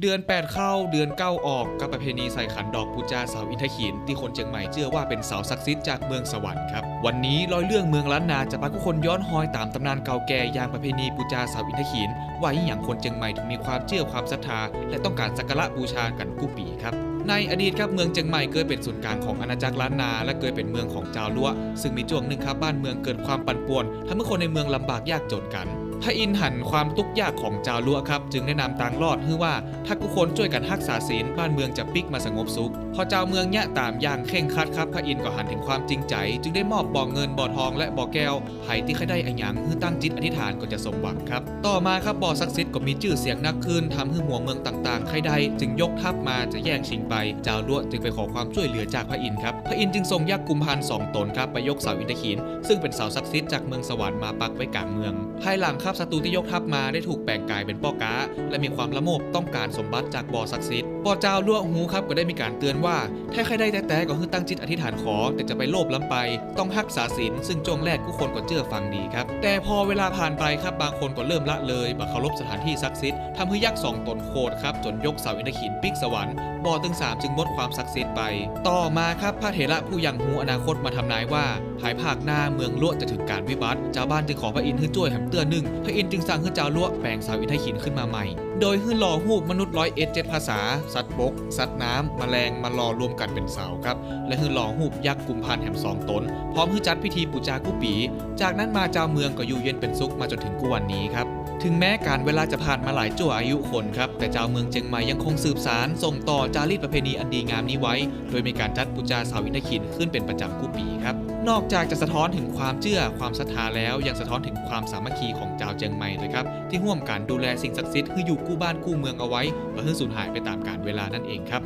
เดือน 8 เข้าเดือน 9 ออกกับประเพณีใส่ขันดอกปูจาเสาอินทขีนที่คนเชียงใหม่เชื่อว่าเป็นเสาศักดิ์สิทธิ์จากเมืองสวรรค์ครับ วันนี้ร้อยเรื่องเมืองล้านนาจะพาทุกคนย้อนหอยตามตำนานเก่าแก่อย่างประเพณีปูจาเสาอินทขีนว่าอย่างคนเชียงใหม่ถึงมีความเชื่อความศรัทธา และต้องการสักการะบูชากันกู้ปีครับในอดีตครับเมืองเชียงใหม่เคยเป็นศูนย์กลางของอาณาจักรล้านนา และเคยเป็นเมืองของเจ้าล้วซึ่งมีช่วงหนึ่งครับบ้านเมืองเกิดความปั่นป่วนทำให้คนในเมืองลำบากยากจนกัน พระอินหันความทุกข์ยากของเจ้าลัวครับ จึงแนะนำต่างรอดฮือว่าถ้าทุกคนช่วยกันรักษาศีลบ้านเมืองจะปิกมาสงบสุข พอเจ้าเมืองเนี่ยตามอย่างเข่งคัดครับ พระอินก็หันถึงความจริงใจ จึงได้มอบบ่อเงินบ่อทองและบ่อแก้วไผ่ที่ใครได้อันหยังฮือตั้งจิตอธิษฐานก็จะสมหวังครับ ต่อมาครับบ่อศักดิ์สิทธิ์ก็มีชื่อเสียงนักขึ้นทำให้หัวเมืองต่างๆใครได้จึงยกทัพมาจะแย่งชิงไปเจ้าลัวจึงไปขอความช่วยเหลือจากพระอินครับพระอินจึงทรงยักษ์กุมพันสองตนครับไปยกเสาอินทขีนซึ่งเป็นเสาศักดิ์สิทธิ์จากเมืองสวรรค์มาปักไว้กลางเมืองภายหลังครับศัตรูที่ยกทัพมาได้ถูกแปลงกายเป็นป้อก้าและมีความละโมบต้องการสมบัติจากบ่อศักดิ์สิทธิ์ป่อเจ้าล่วงหูครับก็ได้มีการเตือนว่าถ้าใครได้แต่แต่ก็คือตั้งจิตอธิษฐานขอ แต่จะไปโลภล้ำไป ต้องฮักษาศีลซึ่งจงแรกผู้คนก็เชื่อฟังดีครับ แต่พอเวลาผ่านไปครับบางคนก็เริ่มละเลยบัเคารพสถานที่ศักดิ์สิทธิ์ทำให้ยักษ์สองตนโคตรครับจนยกเสาอินทขีนปิกสวรรค์บ่อตึงสามจึงหมดความศักดิ์สิทธิ์ไป ต่อมาครับพระเถระผู้ยังหูอนาคตมาทำนายว่าภายภาคหน้าเมืองลวจะถึงการวิบัติเจ้าบ้านจึงขอพระอินทร์ให้ช่วยแหมเตือนหนึ่งพระอินทร์จึงสั่งให้เจ้าลวแปลงเสาอินทขีนขึ้นมาใหม่ โดยให้หล่อหูปมนุษย์ร้อยเอ็ดเจ็ดภาษา สัตว์บก สัตว์น้ำแมลงมาหล่อรวมกันเป็นเสาครับ และให้หล่อหูปยักษ์กุมพันแหมสองตน พร้อมให้จัดพิธีปูจากุปี จากนั้นมาเจ้าเมืองก็อยู่เย็นเป็นสุขมาจนถึงกุวันนี้ครับถึงแม้การเวลาจะผ่านมาหลายชั่วอายุคนครับ แต่เจ้าเมืองเจียงใหม่ยังคงสืบสาร ส่งต่อจารีตประเพณีอันดีงามนี้ไว้ โดยมีการจัดปูจาเสาอินทขินขึ้นเป็นประจำกุปีครับ นอกจากจะสะท้อนถึงความเชื่อความศรัทธาแล้วยังสะท้อนถึงความสามัคคีของชาวเจียงใหม่เลยครับที่ห่วมกันดูแลสิ่งศักดิ์สิทธิ์คืออยู่กู้บ้านกู้เมืองเอาไว้เพื่อให้สูญหายไปตามกาลเวลานั่นเองครับ